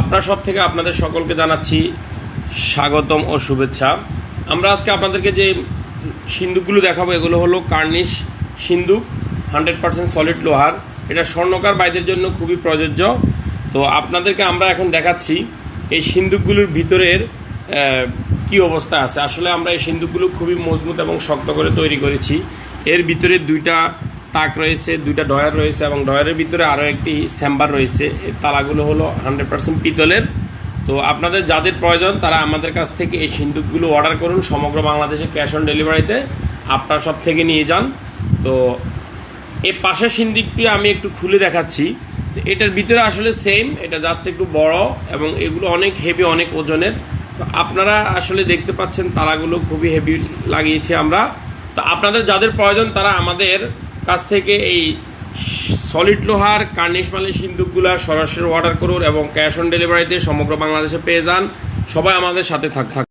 আপনার সব থেকে আপনাদের সকলকে জানাচ্ছি স্বাগতম ও শুভেচ্ছা। আমরা আজকে আপনাদেরকে যে সিন্দুকগুলো দেখাবো, এগুলো হলো কার্নিশ সিন্দুক হান্ড্রেড পার্সেন্ট সলিড লোহার। এটা স্বর্ণকার বাইদের জন্য খুবই প্রযোজ্য। তো আপনাদেরকে আমরা এখন দেখাচ্ছি এই সিন্দুকগুলোর ভিতরের কি অবস্থা আছে। আসলে আমরা এই সিন্দুকগুলো খুবই মজবুত এবং শক্ত করে তৈরি করেছি। এর ভিতরে দুইটা তাক রয়েছে, দুইটা ডয়ার রয়েছে এবং ডয়ারের ভিতরে আরও একটি চেম্বার রয়েছে। এর তালাগুলো হলো হান্ড্রেড পার্সেন্ট পিতলের। তো আপনাদের যাদের প্রয়োজন, তারা আমাদের কাছ থেকে এই সিন্দুকগুলো অর্ডার করুন সমগ্র বাংলাদেশে ক্যাশ অন ডেলিভারিতে আপনার সব থেকে নিয়ে যান। তো এই পাশের সিন্দিকটি আমি একটু খুলে দেখাচ্ছি। এটার ভিতরে আসলে সেম এটা জাস্ট একটু বড় এবং এগুলো অনেক হেভি অনেক ওজনের। তো আপনারা আসলে দেখতে পাচ্ছেন তারাগুলো খুবই হেভি লাগিয়েছি আমরা। তো আপনাদের যাদের প্রয়োজন, তারা আমাদের কাছ থেকে এই সলিড লোহার কার্নিশ মালের সিন্দুকগুলো সরাসরি অর্ডার করুন এবং ক্যাশ অন ডেলিভারিতে সমগ্র বাংলাদেশে পেয়ে যান। সবাই আমাদের সাথে থাক থাক